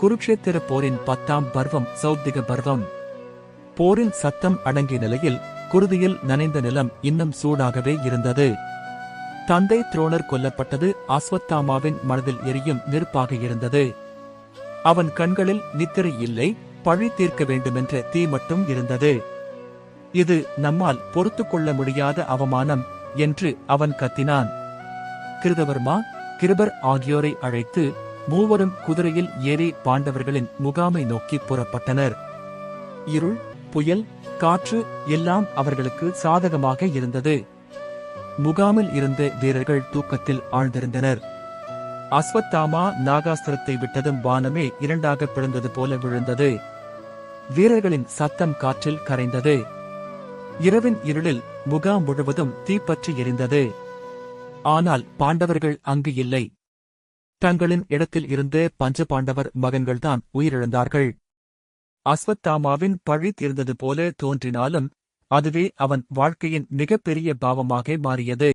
குருக்ஷேத்திர போரின் பத்தாம் பர்வம் சௌத்திக பர்வம். போரின் சத்தம் அடங்கிய நிலையில் குருதியில் நனைந்த நிலம் இன்னும் சூடாகவே இருந்தது. தந்தை துரோணர் கொல்லப்பட்டது அஸ்வத்தாமாவின் மனதில் எரியும் நெருப்பாக இருந்தது. அவன் கண்களில் நித்திரை இல்லை பழி தீர்க்க வேண்டுமென்ற தீ மட்டும் இருந்தது. இது நம்மால் பொறுத்து கொள்ள முடியாத அவமானம் என்று அவன் கத்தினான். கிருதவர்மா கிருபர் ஆகியோரை அழைத்து மூவரும் குதிரையில் ஏறி பாண்டவர்களின் முகாமை நோக்கி புறப்பட்டனர். இருள் புயல் காற்று எல்லாம் அவர்களுக்கு சாதகமாக இருந்தது. முகாமில் இருந்த வீரர்கள் தூக்கத்தில் ஆழ்ந்திருந்தனர். அஸ்வத்தாமா நாகாஸ்திரத்தை விட்டதும் வானமே இரண்டாக பிளந்தது போல விழுந்தது. வீரர்களின் சத்தம் காற்றில் கரைந்தது. இரவின் இருளில் முகாம் முழுவதும் தீப்பற்றி எரிந்தது. ஆனால் பாண்டவர்கள் அங்கு இல்லை. தங்களின் இடத்தில் இருந்து பஞ்ச பாண்டவர் மகன்கள்தான் உயிரிழந்தார்கள். அஸ்வத்தாமாவின் பழி தீர்ந்தது போல தோன்றினாலும் அதுவே அவன் வாழ்க்கையின் மிகப்பெரிய பாவமாக மாறியது.